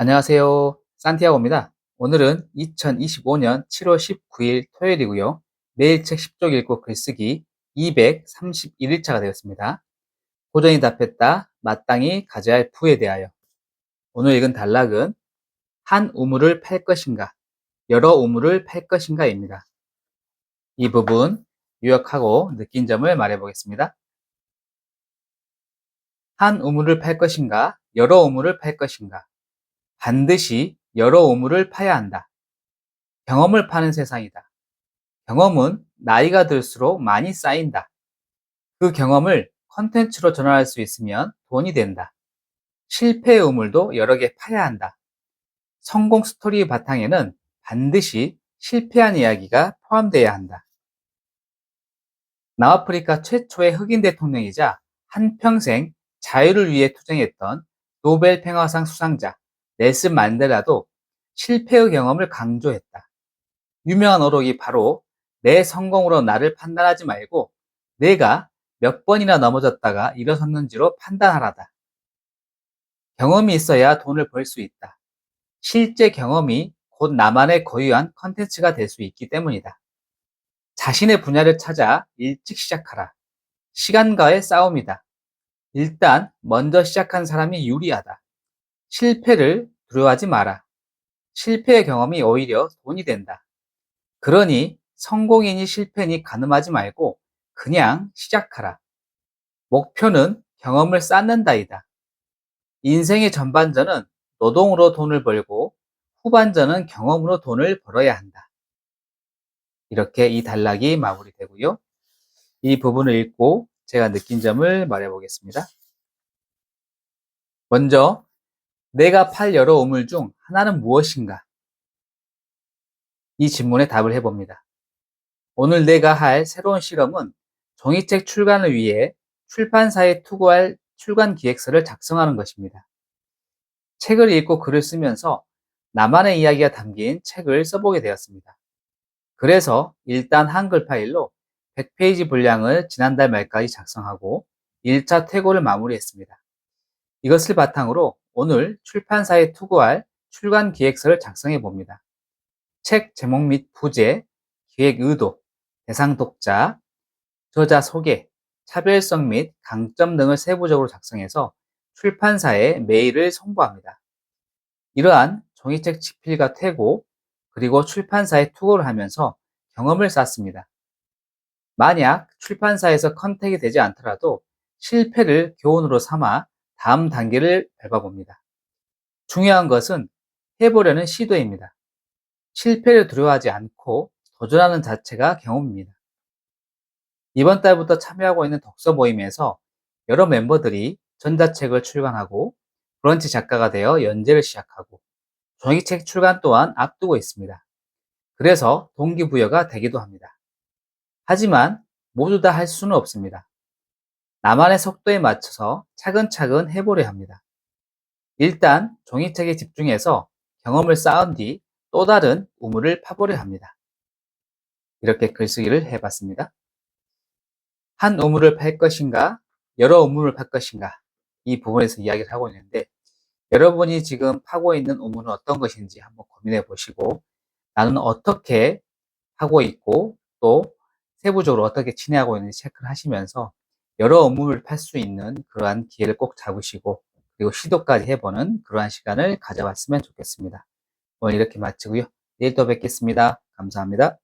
안녕하세요. 산티아고입니다. 오늘은 2025년 7월 19일 토요일이고요. 매일 책 10쪽 읽고 글쓰기 231일차가 되었습니다. 고전이 답했다. 마땅히 가져야 할 부에 대하여. 오늘 읽은 단락은 한 우물을 팔 것인가, 여러 우물을 팔 것인가입니다. 이 부분 요약하고 느낀 점을 말해 보겠습니다. 한 우물을 팔 것인가, 여러 우물을 팔 것인가. 반드시 여러 우물을 파야 한다. 경험을 파는 세상이다. 경험은 나이가 들수록 많이 쌓인다. 그 경험을 컨텐츠로 전환할 수 있으면 돈이 된다. 실패의 우물도 여러 개 파야 한다. 성공 스토리의 바탕에는 반드시 실패한 이야기가 포함되어야 한다. 남아프리카 최초의 흑인 대통령이자 한평생 자유를 위해 투쟁했던 노벨 평화상 수상자 넬슨 만델라도 실패의 경험을 강조했다. 유명한 어록이 바로 내 성공으로 나를 판단하지 말고 내가 몇 번이나 넘어졌다가 일어섰는지로 판단하라다. 경험이 있어야 돈을 벌 수 있다. 실제 경험이 곧 나만의 고유한 컨텐츠가 될 수 있기 때문이다. 자신의 분야를 찾아 일찍 시작하라. 시간과의 싸움이다. 일단 먼저 시작한 사람이 유리하다. 실패를 두려워하지 마라. 실패의 경험이 오히려 돈이 된다. 그러니 성공이니 실패니 가늠하지 말고 그냥 시작하라. 목표는 경험을 쌓는다이다. 인생의 전반전은 노동으로 돈을 벌고 후반전은 경험으로 돈을 벌어야 한다. 이렇게 이 단락이 마무리되고요. 이 부분을 읽고 제가 느낀 점을 말해 보겠습니다. 먼저 내가 팔 여러 우물 중 하나는 무엇인가? 이 질문에 답을 해봅니다. 오늘 내가 할 새로운 실험은 종이책 출간을 위해 출판사에 투고할 출간 기획서를 작성하는 것입니다. 책을 읽고 글을 쓰면서 나만의 이야기가 담긴 책을 써보게 되었습니다. 그래서 일단 한글 파일로 100페이지 분량을 지난달 말까지 작성하고 1차 퇴고를 마무리했습니다. 이것을 바탕으로 오늘 출판사에 투고할 출간 기획서를 작성해 봅니다. 책 제목 및 부제, 기획 의도, 대상 독자, 저자 소개, 차별성 및 강점 등을 세부적으로 작성해서 출판사에 메일을 송부합니다. 이러한 종이책 집필과 퇴고, 그리고 출판사에 투고를 하면서 경험을 쌓습니다. 만약 출판사에서 컨택이 되지 않더라도 실패를 교훈으로 삼아 다음 단계를 밟아봅니다. 중요한 것은 해보려는 시도입니다. 실패를 두려워하지 않고 도전하는 자체가 경험입니다. 이번 달부터 참여하고 있는 독서 모임에서 여러 멤버들이 전자책을 출간하고 브런치 작가가 되어 연재를 시작하고 종이책 출간 또한 앞두고 있습니다. 그래서 동기부여가 되기도 합니다. 하지만 모두 다 할 수는 없습니다. 나만의 속도에 맞춰서 차근차근 해보려 합니다. 일단 종이책에 집중해서 경험을 쌓은 뒤 또 다른 우물을 파보려 합니다. 이렇게 글쓰기를 해봤습니다. 한 우물을 팔 것인가, 여러 우물을 팔 것인가, 이 부분에서 이야기를 하고 있는데, 여러분이 지금 파고 있는 우물은 어떤 것인지 한번 고민해 보시고, 나는 어떻게 하고 있고, 또 세부적으로 어떻게 진행하고 있는지 체크를 하시면서 여러 업무를 팔 수 있는 그러한 기회를 꼭 잡으시고 그리고 시도까지 해보는 그러한 시간을 가져봤으면 좋겠습니다. 오늘 이렇게 마치고요. 내일 또 뵙겠습니다. 감사합니다.